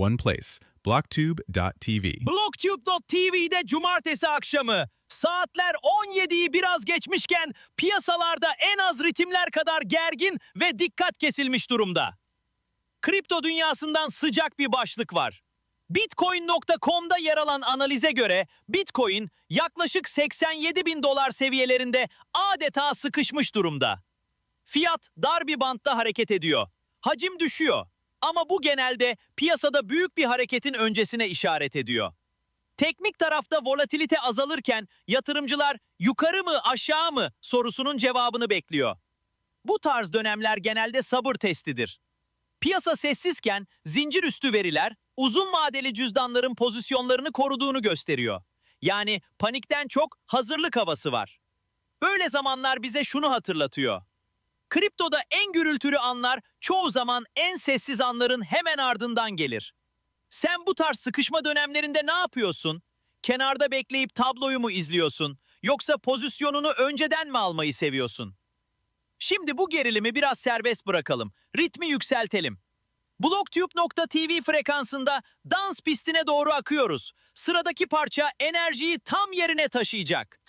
one place. Blocktube.tv. Blocktube.tv'de cumartesi akşamı saatler 17'yi biraz geçmişken piyasalarda en az ritimler kadar gergin ve dikkat kesilmiş durumda. Kripto dünyasından sıcak bir başlık var. Bitcoin.com'da yer alan analize göre Bitcoin yaklaşık 87 bin dolar seviyelerinde adeta sıkışmış durumda. Fiyat dar bir bantta hareket ediyor. Hacim düşüyor. Ama bu genelde piyasada büyük bir hareketin öncesine işaret ediyor. Teknik tarafta volatilite azalırken yatırımcılar yukarı mı aşağı mı sorusunun cevabını bekliyor. Bu tarz dönemler genelde sabır testidir. Piyasa sessizken zincir üstü veriler uzun vadeli cüzdanların pozisyonlarını koruduğunu gösteriyor. Yani panikten çok hazırlık havası var. Böyle zamanlar bize şunu hatırlatıyor. Kriptoda en gürültülü anlar çoğu zaman en sessiz anların hemen ardından gelir. Sen bu tarz sıkışma dönemlerinde ne yapıyorsun? Kenarda bekleyip tabloyu mu izliyorsun? Yoksa pozisyonunu önceden mi almayı seviyorsun? Şimdi bu gerilimi biraz serbest bırakalım. Ritmi yükseltelim. Blocktube.tv frekansında dans pistine doğru akıyoruz. Sıradaki parça enerjiyi tam yerine taşıyacak.